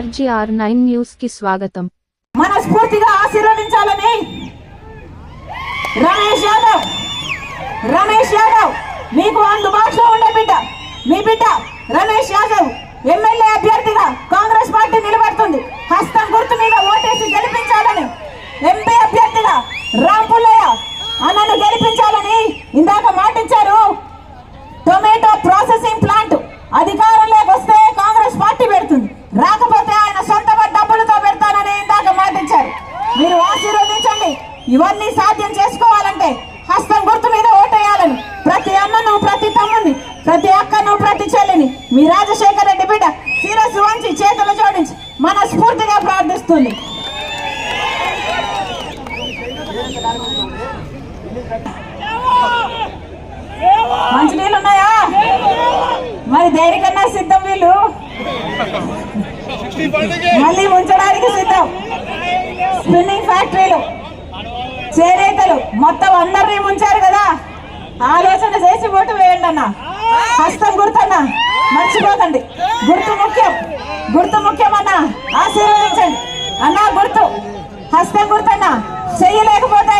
RGR nine న్యూస్కి స్వాగతం. మనస్ఫూర్తిగా ఆశీర్వదించాలని రమేష్ యాదవ్ రమేష్ యాదవ్ మీకు అందుబాటులో ఉండే బిడ్డ మీ బిడ్డ రమేష్ యాదవ్ ఎమ్మెల్యే అభ్యర్థిగా కాంగ్రెస్ పార్టీ నిలబడుతుంది. హస్తం గుర్తు మీద ఓటేసి గెలిపించాలని ఎంపీ అభ్యర్థిగా రాంపుల్లయ్య అన్నను గెలిపించాలని ఇందాక మాటిచ్చారు. టొమాటో ప్రాసెసింగ్ ప్లాంట్ అది ఇవన్నీ సాధ్యం చేసుకోవాలంటే హస్తం గుర్తు మీద ఓటేయాలని ప్రతి అన్నను ప్రతి తమ్ముని ప్రతి అక్కను ప్రతి చెల్లిని మీ రాజశేఖర రెడ్డి బిడ్డ శిరస్సు వంచి చేతులు జోడించి మనస్ఫూర్తిగా ప్రార్థిస్తుంది. మంచినీళ్ళు ఉన్నాయా? మరి దేనికన్నా సిద్ధం వీళ్ళు? మళ్ళీ ఉంచడానికి సిద్ధం. చేనేతలు మొత్తం అందరినీ ముంచారు కదా. ఆలోచన చేసి ఓటు వేయండి అన్న. హస్తం గుర్తన్న. మర్చిపోకండి. గుర్తు ముఖ్యం. గుర్తు ముఖ్యం అన్న. ఆశీర్వదించండి. అన్న గుర్తు. హస్తం గుర్తన్న. చెయ్యలేకపోతే